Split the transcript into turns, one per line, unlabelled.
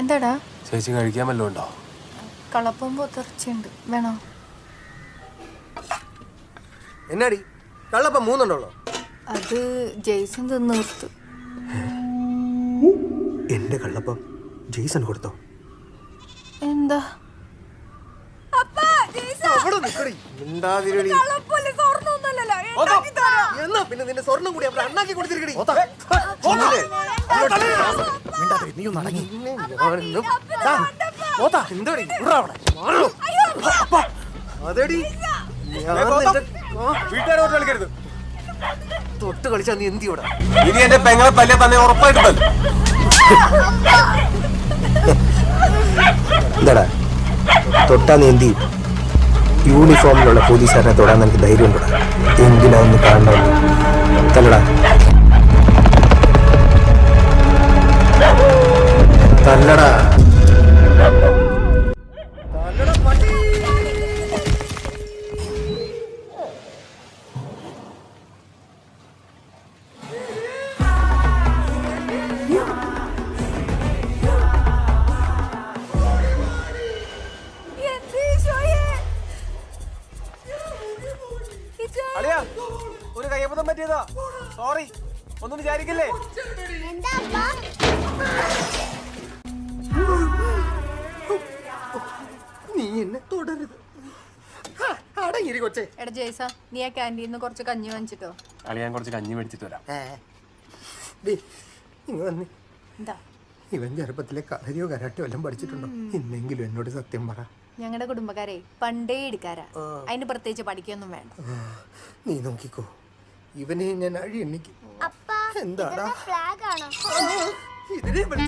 എന്താടാ?
ചേച്ചി കഴിക്കാൻ വല്ലതും ഉണ്ടോ?
കളപ്പം പൊത്തിറച്ചിയുണ്ട് വേണോ?
എന്നാടി? കള്ളപ്പം മൂന്നുണ്ടോ
അത് ജെയ്സൺ തിന്ന് നിർത്ത്
എന്റെ കള്ളപ്പം ജെയ്സൺ കൊടുത്തോ?
എന്താ?
പിന്നെ നിന്റെ സ്വർണം കൂടി അവിടെ അണ്ണാക്കി കൊടുത്തിരിക്കടി. ഞാനിന്ന് എന്താടി? മാറോ. അതെടി.
വീട്ടുകാരോട്ട് കളിക്കരുത്.
തൊട്ട് കളിച്ചാ നീ എന്തിയോടാ
ഇനി എന്റെ പെങ്ങളെ പല്ല തന്നെ ഉറപ്പായിട്ട് തല്ലും
എന്താടാ? തൊട്ടാ നീ എന്തി യൂണിഫോമിലുള്ള പോലീസുകാരനെ തൊടാൻ നിനക്ക് ധൈര്യം ഉണ്ടോടാ എന്തിനാ ഒന്ന് കാണണ്ട തല്ലടാ. തല്ലടാ.
ഒരു കയ്യബദ്ധം പറ്റിയതാ. സോറി ഒന്നും വിചാരിക്കില്ലേ?
നീ എന്നെ തുടരുത് അടങ്ങിരി കൊച്ചേ.
എടാ ജെയ്സ നീ ആ ക്യാന്റീനിൽ നിന്ന് കുറച്ച് കഞ്ഞി വാങ്ങിച്ചിട്ടോ?
അളിയാൻ കുറച്ച് കഞ്ഞി മേടിച്ചിട്ട് വരാം.
ഡേ ഇങ്ങ് വന്നേ.
എന്താ?
ഇവൻ ചെറുപ്പത്തിലെ കളരിയോ കരാട്ടോ എല്ലാം പഠിച്ചിട്ടുണ്ടോ? ഇന്നെങ്കിലും എന്നോട് സത്യം പറ.
ഞങ്ങളുടെ കുടുംബക്കാരെ പണ്ടേ എടുക്കാരാ. അതിന് പ്രത്യേകിച്ച് പഠിക്കൊന്നും വേണ്ട.
നീ നോക്കിക്കോ. ഇവനെ ഞാൻ അഴി എണ്ണിക്കും
അപ്പാ
എന്താടാ? ഇതിനെ